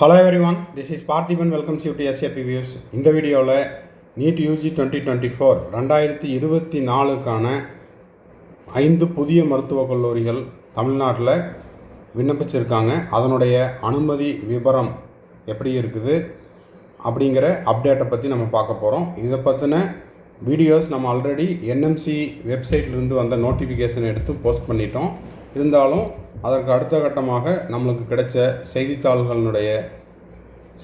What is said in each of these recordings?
Hello everyone this is Parthiban welcome you to SAP views இந்த வீடியோவில் NEET UG twenty twenty four ரெண்டாயிரத்தி இருபத்தி நாலுக்கான ஐந்து புதிய மருத்துவக் கல்லூரிகள் தமிழ்நாட்டில் விண்ணப்பிச்சிருக்காங்க. அதனுடைய அனுமதி விவரம் எப்படி இருக்குது அப்படிங்கிற அப்டேட்டை பற்றி நம்ம பார்க்க போகிறோம் இதை பற்றின வீடியோஸ் நம்ம ஆல்ரெடி என்எம்சி வெப்சைட்லேருந்து வந்த நோட்டிஃபிகேஷன் எடுத்து போஸ்ட் பண்ணிட்டோம். இருந்தாலும் அதற்கு அடுத்த கட்டமாக நம்மளுக்கு கிடைச்ச செய்தித்தாள்களினுடைய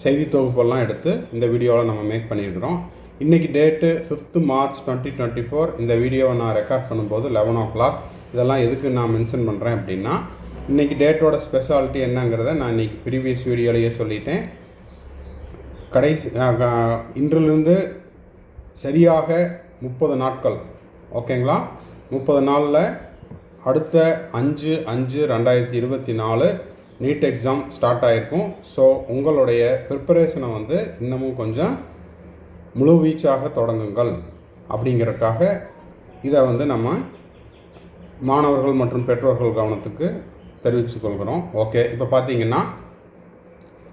செய்தி தொகுப்பெல்லாம் எடுத்து இந்த வீடியோவில் நம்ம மேக் பண்ணியிருக்கிறோம். இன்றைக்கி date fifth March twenty twenty four இந்த வீடியோவை நான் ரெக்கார்ட் பண்ணும்போது லெவன் ஓ கிளாக் இதெல்லாம் எதுக்கு நான் மென்ஷன் பண்ணுறேன் அப்படின்னா இன்றைக்கி டேட்டோட ஸ்பெஷாலிட்டி என்னங்கிறத நான் இன்றைக்கி ப்ரீவியஸ் வீடியோலேயே சொல்லிட்டேன். கடைசி இன்றிலிருந்து சரியாக முப்பது நாட்கள். ஓகேங்களா முப்பது நாளில் அடுத்த அஞ்சு அஞ்சு ரெண்டாயிரத்தி இருபத்தி நாலு நீட் எக்ஸாம் ஸ்டார்ட் ஆகிருக்கும் ஸோ உங்களுடைய ப்ரிப்பரேஷனை வந்து இன்னமும் கொஞ்சம் முழுவீச்சாக தொடங்குங்கள். அப்படிங்கிறதுக்காக இதை வந்து நம்ம மாணவர்கள் மற்றும் பெற்றோர்கள் கவனத்துக்கு தெரிவித்துக்கொள்கிறோம் ஓகே இப்போ பார்த்தீங்கன்னா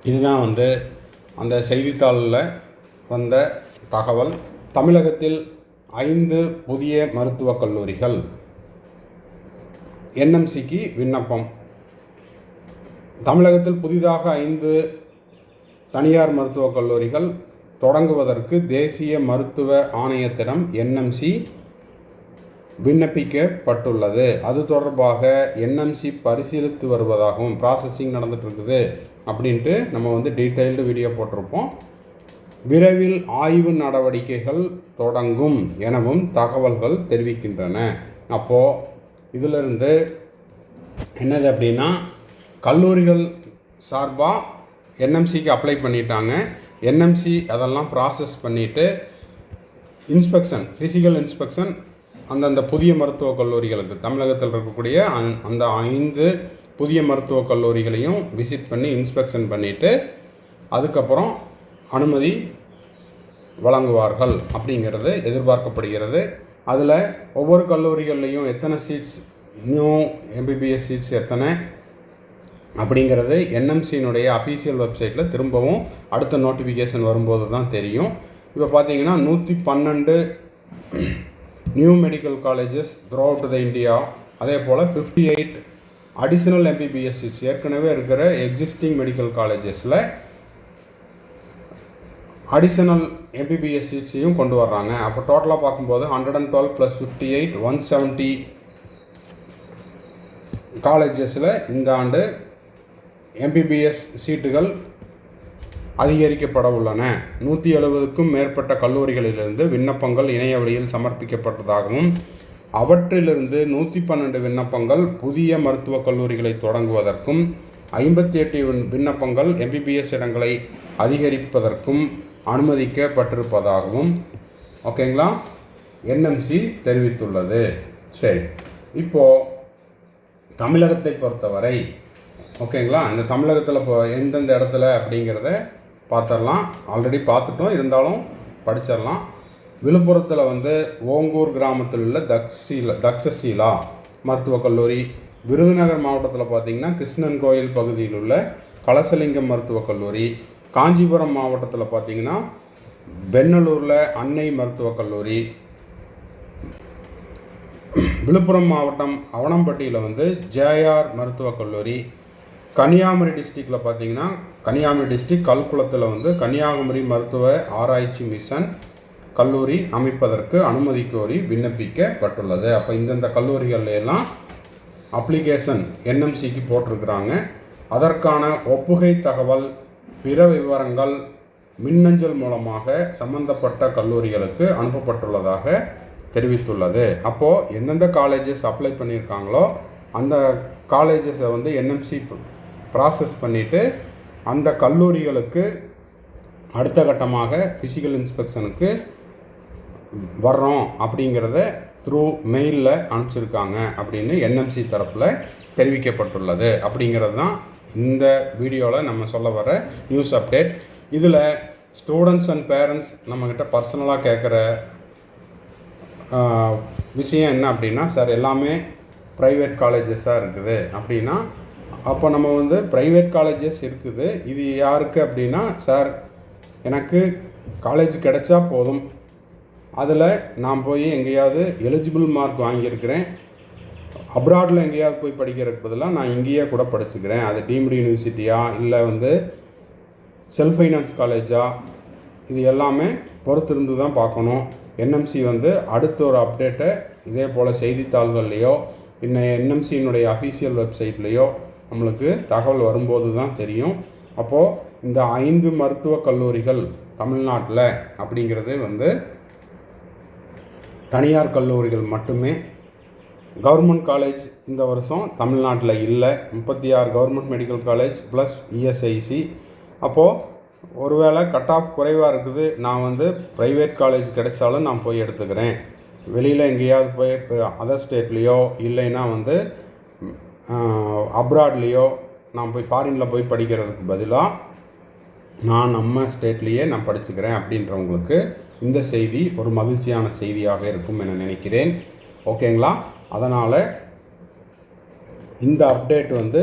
இதுதான் வந்து அந்த செய்தித்தாளில் வந்த தகவல். தமிழகத்தில் ஐந்து புதிய மருத்துவக் கல்லூரிகள். என்எம்சிக்கு விண்ணப்பம். தமிழகத்தில் புதிதாக ஐந்து தனியார் மருத்துவக் கல்லூரிகள் தொடங்குவதற்கு தேசிய மருத்துவ ஆணையத்திடம் என்எம்சி விண்ணப்பிக்கப்பட்டுள்ளது. அது தொடர்பாக என்எம்சி பரிசீலித்து வருவதாகவும் ப்ராசஸிங் நடந்துகிட்ருக்குது அப்படின்ட்டு நம்ம வந்து டீட்டெயில்டு வீடியோ போட்டிருப்போம். விரைவில் ஆய்வு நடவடிக்கைகள் தொடங்கும் எனவும் தகவல்கள் தெரிவிக்கின்றன. அப்போது இதிலிருந்து என்னது அப்படின்னா கல்லூரிகள் சார்பாக என்எம்சிக்கு அப்ளை பண்ணிட்டாங்க. என்எம்சி அதெல்லாம் ப்ராசஸ் பண்ணிவிட்டு இன்ஸ்பெக்ஷன் ஃபிசிக்கல் இன்ஸ்பெக்ஷன் அந்தந்த புதிய மருத்துவக் கல்லூரிகளுக்கு தமிழகத்தில் இருக்கக்கூடிய அந் அந்த ஐந்து புதிய மருத்துவக் கல்லூரிகளையும் விசிட் பண்ணி இன்ஸ்பெக்ஷன் பண்ணிவிட்டு அதுக்கப்புறம் அனுமதி வழங்குவார்கள் அப்படிங்கிறது எதிர்பார்க்கப்படுகிறது. அதில் ஒவ்வொரு கல்லூரிகள்லேயும் எத்தனை சீட்ஸ் நியூ எம்பிபிஎஸ் சீட்ஸ் எத்தனை? அப்படிங்கிறது என்எம்சியினுடைய அஃபீஷியல் வெப்சைட்டில் திரும்பவும் அடுத்த நோட்டிஃபிகேஷன் வரும்போது தான் தெரியும். இப்போ பார்த்தீங்கன்னா நூற்றி பன்னெண்டு new medical colleges throughout the India அதே போல் fifty eight additional MBBS seats ஏற்கனவே இருக்கிற எக்ஸிஸ்டிங் மெடிக்கல் காலேஜஸில் அடிஷனல் எம்பிபிஎஸ் சீட்ஸையும் கொண்டு வர்றாங்க. அப்போ டோட்டலாக பார்க்கும்போது hundred and twelve plus fifty eight one seventy காலேஜஸில் இந்த ஆண்டு எம்பிபிஎஸ் சீட்டுகள் அதிகரிக்கப்பட உள்ளன. நூற்றி எழுபதுக்கும் மேற்பட்ட கல்லூரிகளிலிருந்து விண்ணப்பங்கள் இணைய வழியில் சமர்ப்பிக்கப்பட்டதாகவும் அவற்றிலிருந்து நூற்றி பன்னெண்டு விண்ணப்பங்கள் புதிய மருத்துவக் கல்லூரிகளை தொடங்குவதற்கும் ஐம்பத்தி எட்டு விண்ணப்பங்கள் எம்பிபிஎஸ் இடங்களை அதிகரிப்பதற்கும் அனுமதிக்கப்பட்டிருப்பதாகவும் ஓகேங்களா? என்எம்சி தெரிவித்துள்ளது. சரி. இப்போது தமிழகத்தை பொறுத்தவரை ஓகேங்களா? இந்த தமிழகத்தில் இப்போ எந்தெந்த இடத்துல அப்படிங்கிறத பார்த்துடலாம். ஆல்ரெடி பார்த்துட்டோம். இருந்தாலும் படிச்சிடலாம். விழுப்புரத்தில் வந்து ஓங்கூர் கிராமத்தில் உள்ள தக்ஷீலா தக்ஷசீலா மருத்துவக் கல்லூரி. விருதுநகர் மாவட்டத்தில் பார்த்திங்கன்னா கிருஷ்ணன் கோயில் பகுதியில் உள்ள கலசலிங்கம் மருத்துவக் கல்லூரி. காஞ்சிபுரம் மாவட்டத்தில் பார்த்தீங்கன்னா பெண்ணலூரில் அன்னை மருத்துவக் கல்லூரி. விழுப்புரம் மாவட்டம் அவனம்பட்டியில் வந்து ஜேஆர் மருத்துவக் கல்லூரி. கன்னியாகுமரி டிஸ்ட்ரிக்டில் பார்த்தீங்கன்னா கன்னியாகுமரி டிஸ்ட்ரிக்ட் கல்குளத்தில் வந்து கன்னியாகுமரி மருத்துவ ஆராய்ச்சி மிஷன் கல்லூரி அமைப்பதற்கு அனுமதி கோரி விண்ணப்பிக்கப்பட்டுள்ளது. அப்போ இந்தந்த கல்லூரிகள்ல எல்லாம் அப்ளிகேஷன் என்எம்சிக்கு போட்டிருக்கிறாங்க. அதற்கான ஒப்புகை தகவல் பிற விவரங்கள் மின்னஞ்சல் மூலமாக சம்பந்தப்பட்ட கல்லூரிகளுக்கு அனுப்பப்பட்டுள்ளதாக தெரிவித்துள்ளது. அப்போது எந்தெந்த காலேஜஸ் அப்ளை பண்ணியிருக்காங்களோ அந்த காலேஜஸை வந்து என்எம்சி ப்ராசஸ் பண்ணிவிட்டு அந்த கல்லூரிகளுக்கு அடுத்த கட்டமாக ஃபிசிக்கல் இன்ஸ்பெக்ஷனுக்கு வர்றோம் அப்படிங்கிறத த்ரூ மெயிலில் அனுப்பிச்சிருக்காங்க அப்படின்னு என்எம்சி தரப்பில் தெரிவிக்கப்பட்டுள்ளது. அப்படிங்கிறது தான் இந்த வீடியோவில் நம்ம சொல்ல வர நியூஸ் அப்டேட் இதில் ஸ்டூடெண்ட்ஸ் அண்ட் பேரண்ட்ஸ் நம்மக்கிட்ட பர்சனலாக கேட்குற விஷயம் என்ன அப்படின்னா சார் எல்லாமே ப்ரைவேட் காலேஜஸாக இருக்குது. அப்படின்னா அப்போ நம்ம வந்து ப்ரைவேட் காலேஜஸ் இருக்குது. இது யாருக்கு அப்படின்னா சார் எனக்கு காலேஜ் கிடைச்சா போதும். அதில் நான் போய் எங்கேயாவது எலிஜிபிள் மார்க் வாங்கியிருக்கிறேன். அப்ராடில் எங்கேயாவது போய் படிக்கிறதுக்கு பதிலாக நான் இங்கேயே கூட படிச்சுக்கிறேன். அது டீம்டு யூனிவர்சிட்டியா இல்லை வந்து செல்ஃப் ஃபைனான்ஸ் காலேஜா இது எல்லாமே பொறுத்திருந்து தான் பார்க்கணும் என்எம்சி வந்து அடுத்த ஒரு அப்டேட்டை இதே போல் செய்தித்தாள்கள்லையோ இன்னும் என்எம்சியினுடைய அஃபீஷியல் வெப்சைட்லேயோ நம்மளுக்கு தகவல் வரும்போது தான் தெரியும். அப்போது இந்த ஐந்து மருத்துவக் கல்லூரிகள் தமிழ்நாட்டில் அப்படிங்கிறது வந்து தனியார் கல்லூரிகள் மட்டுமே கவர்மெண்ட் காலேஜ் இந்த வருஷம் தமிழ்நாட்டில் இல்லை. முப்பத்தி ஆறு government medical college plus ESIC அப்போது ஒருவேளை கட் ஆஃப் குறைவாக இருக்குது. நான் வந்து ப்ரைவேட் காலேஜ் கிடைச்சாலும் நான் போய் எடுத்துக்கிறேன். வெளியில் எங்கேயாவது போய் இப்போ அதர் ஸ்டேட்லேயோ இல்லைன்னா வந்து அப்ராட்லேயோ நான் போய் ஃபாரினில் போய் படிக்கிறதுக்கு பதிலாக நான் நம்ம ஸ்டேட்லேயே நான் படிச்சுக்கிறேன் அப்படின்றவங்களுக்கு இந்த செய்தி ஒரு மகிழ்ச்சியான செய்தியாக இருக்கும் என நினைக்கிறேன். ஓகேங்களா அதனால் இந்த அப்டேட் வந்து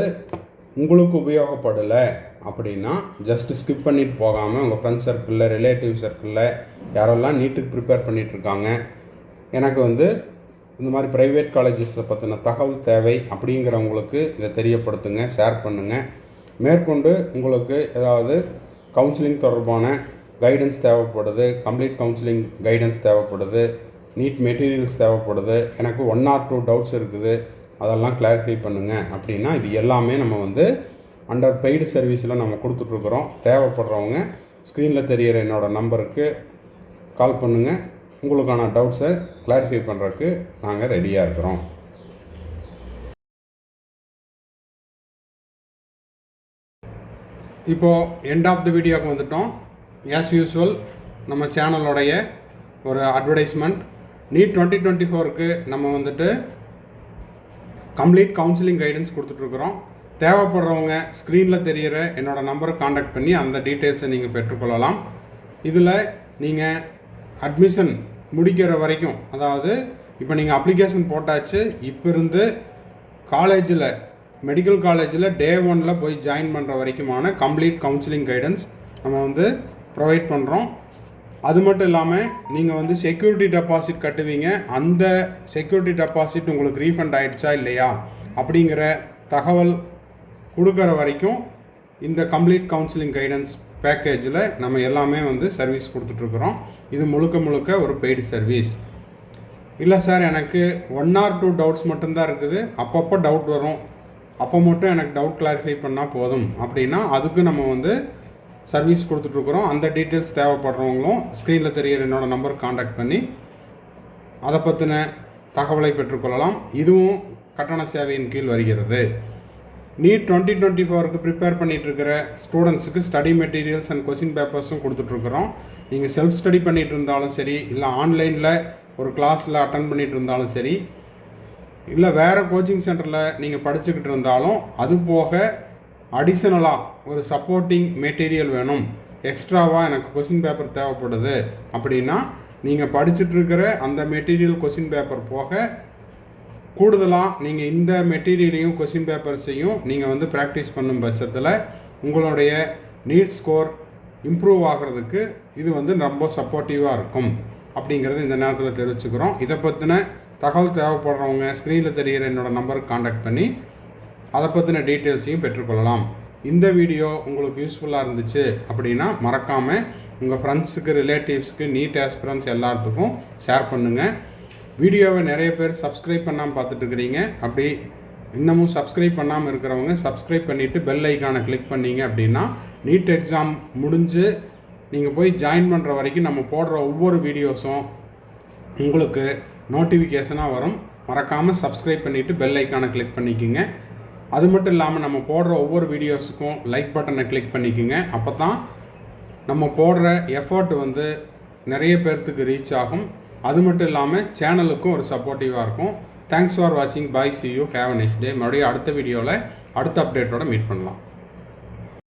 உங்களுக்கு உபயோகப்படலை அப்படின்னா ஜஸ்ட் ஸ்கிப் பண்ணிட்டு போகாமல் உங்கள் ஃப்ரெண்ட்ஸ் சர்க்கிளில் ரிலேட்டிவ் சர்க்கிளில் யாரெல்லாம் நீட்டுக்கு ப்ரிப்பேர் பண்ணிகிட்ருக்காங்க எனக்கு வந்து இந்த மாதிரி ப்ரைவேட் காலேஜஸை பற்றின தகவல் தேவை அப்படிங்கிறவங்களுக்கு இதை தெரியப்படுத்துங்க ஷேர் பண்ணுங்கள் மேற்கொண்டு உங்களுக்கு ஏதாவது கவுன்சிலிங் தொடர்பான கைடன்ஸ் தேவைப்படுது கம்ப்ளீட் கவுன்சிலிங் கைடன்ஸ் தேவைப்படுது நீட் மெட்டீரியல்ஸ் தேவைப்படுது. எனக்கு ஒன் ஆர் டூ டவுட்ஸ் இருக்குது. அதெல்லாம் கிளாரிஃபை பண்ணுங்கள் அப்படின்னா இது எல்லாமே நம்ம வந்து அண்டர் பெய்டு சர்வீஸில் நம்ம கொடுத்துட்ருக்குறோம் தேவைப்படுறவங்க ஸ்க்ரீனில் தெரிகிற என்னோடய நம்பருக்கு கால் பண்ணுங்கள் உங்களுக்கான டவுட்ஸை கிளாரிஃபை பண்ணுறதுக்கு நாங்கள் ரெடியாக இருக்கிறோம். இப்போது எண்ட் ஆஃப் த வீடியோக்கு வந்துட்டோம். ஆஸ் யூஸ்வல் நம்ம சேனலோடைய ஒரு அட்வர்டைஸ்மெண்ட் நீட் டுவெண்ட்டி டுவெண்ட்டி ஃபோருக்கு நம்ம வந்துட்டு கம்ப்ளீட் கவுன்சிலிங் கைடன்ஸ் கொடுத்துட்ருக்குறோம். தேவைப்படுறவங்க ஸ்க்ரீனில் தெரிகிற என்னோடய நம்பரை காண்டாக்ட் பண்ணி அந்த டீட்டெயில்ஸை நீங்கள் பெற்றுக்கொள்ளலாம். இதில் நீங்கள் அட்மிஷன் முடிக்கிற வரைக்கும் அதாவது இப்போ நீங்கள் அப்ளிகேஷன் போட்டாச்சு இப்போ இருந்து காலேஜில் மெடிக்கல் காலேஜில் டே ஒனில் போய் ஜாயின் பண்ணுற வரைக்குமான கம்ப்ளீட் கவுன்சிலிங் கைடன்ஸ் நம்ம வந்து ப்ரொவைட் பண்ணுறோம் அது மட்டும் இல்லாமல் நீங்கள் வந்து செக்யூரிட்டி டெபாசிட் கட்டுவீங்க. அந்த செக்யூரிட்டி டெபாசிட் உங்களுக்கு ரீஃபண்ட் ஆயிடுச்சா இல்லையா? அப்படிங்கிற தகவல் கொடுக்குற வரைக்கும் இந்த கம்ப்ளீட் கவுன்சிலிங் கைடன்ஸ் பேக்கேஜில் நம்ம எல்லாமே வந்து சர்வீஸ் கொடுத்துட்ருக்குறோம் இது முழுக்க முழுக்க ஒரு பெய்டு சர்வீஸ் இல்லை சார் எனக்கு ஒன் ஆர் டூ டவுட்ஸ் மட்டும்தான் இருக்குது. அப்பப்போ டவுட் வரும். அப்போ மட்டும் எனக்கு டவுட் கிளாரிஃபை பண்ணால் போதும். அப்படின்னா அதுக்கு நம்ம வந்து சர்வீஸ் கொடுத்துட்ருக்குறோம். அந்த டீட்டெயில்ஸ் தேவைப்படுறவங்களும் ஸ்க்ரீனில் தெரிகிற என்னோடய நம்பர் காண்டாக்ட் பண்ணி அதை பற்றின தகவலை பெற்றுக்கொள்ளலாம். இதுவும் கட்டண சேவையின் கீழ் வருகிறது. நீட் டுவெண்ட்டி டுவெண்ட்டி ஃபோருக்கு ப்ரிப்பேர் பண்ணிகிட்ருக்கிற ஸ்டூடெண்ட்ஸுக்கு ஸ்டடி மெட்டீரியல்ஸ் அண்ட் கொஸ்டின் பேப்பர்ஸும் கொடுத்துட்ருக்குறோம். நீங்கள் செல்ஃப் ஸ்டடி பண்ணிகிட்டு இருந்தாலும் சரி இல்லை ஆன்லைனில் ஒரு கிளாஸில் அட்டன் பண்ணிகிட்டு இருந்தாலும் சரி இல்லை வேறு கோச்சிங் சென்டரில் நீங்கள் படிச்சுக்கிட்டு இருந்தாலும் அது போக அடிஷனலாக ஒரு சப்போர்ட்டிங் மெட்டீரியல் வேணும். எக்ஸ்ட்ராவாக எனக்கு கொஸ்டின் பேப்பர் தேவைப்படுது. அப்படின்னா நீங்கள் படிச்சுட்ருக்கிற அந்த மெட்டீரியல் கொஸ்டின் பேப்பர் போக கூடுதலாக நீங்கள் இந்த மெட்டீரியலையும் கொஸ்டின் பேப்பர்ஸையும் நீங்கள் வந்து ப்ராக்டிஸ் பண்ணும் பட்சத்தில் உங்களுடைய நீட் ஸ்கோர் இம்ப்ரூவ் ஆகிறதுக்கு இது வந்து ரொம்ப சப்போர்ட்டிவாக இருக்கும். அப்படிங்கிறது இந்த நேரத்தில் தெரிவிச்சுக்கிறோம். இதை பற்றின தகவல் தேவைப்படுறவங்க ஸ்க்ரீனில் தெரிகிற என்னோடய நம்பருக்கு காண்டாக்ட் பண்ணி அதை பற்றின டீட்டெயில்ஸையும் பெற்றுக்கொள்ளலாம். இந்த வீடியோ உங்களுக்கு யூஸ்ஃபுல்லாக இருந்துச்சு அப்படின்னா மறக்காமல் உங்கள் ஃப்ரெண்ட்ஸுக்கு ரிலேட்டிவ்ஸ்க்கு நீட் ஆஸ்பிரன்ஸ் எல்லாத்துக்கும் ஷேர் பண்ணுங்கள் வீடியோவை நிறைய பேர் சப்ஸ்கிரைப் பண்ணாமல் பார்த்துட்டுருக்குறீங்க அப்படி இன்னமும் சப்ஸ்கிரைப் பண்ணாமல் இருக்கிறவங்க சப்ஸ்கிரைப் பண்ணிவிட்டு பெல் ஐக்கானை கிளிக் பண்ணீங்க அப்படின்னா நீட் எக்ஸாம் முடிஞ்சு நீங்கள் போய் ஜாயின் பண்ணுற வரைக்கும் நம்ம போடுற ஒவ்வொரு வீடியோஸும் உங்களுக்கு நோட்டிஃபிகேஷனாக வரும். மறக்காமல் சப்ஸ்கிரைப் பண்ணிவிட்டு பெல் ஐக்கானை கிளிக் பண்ணிக்கோங்க. அது மட்டும் இல்லாமல் நம்ம போடுற ஒவ்வொரு வீடியோஸுக்கும் லைக் பட்டனை கிளிக் பண்ணிக்கோங்க. அப்போ தான் நம்ம போடுற எஃபர்ட் வந்து நிறைய பேர்த்துக்கு ரீச் ஆகும். அது மட்டும் இல்லாமல் சேனலுக்கும் ஒரு சப்போர்ட்டிவாக இருக்கும். தேங்க்ஸ் ஃபார் வாட்சிங் bye see you have nice day மறுபடியும் அடுத்த வீடியோவில் அடுத்த அப்டேட்டோட மீட் பண்ணலாம்.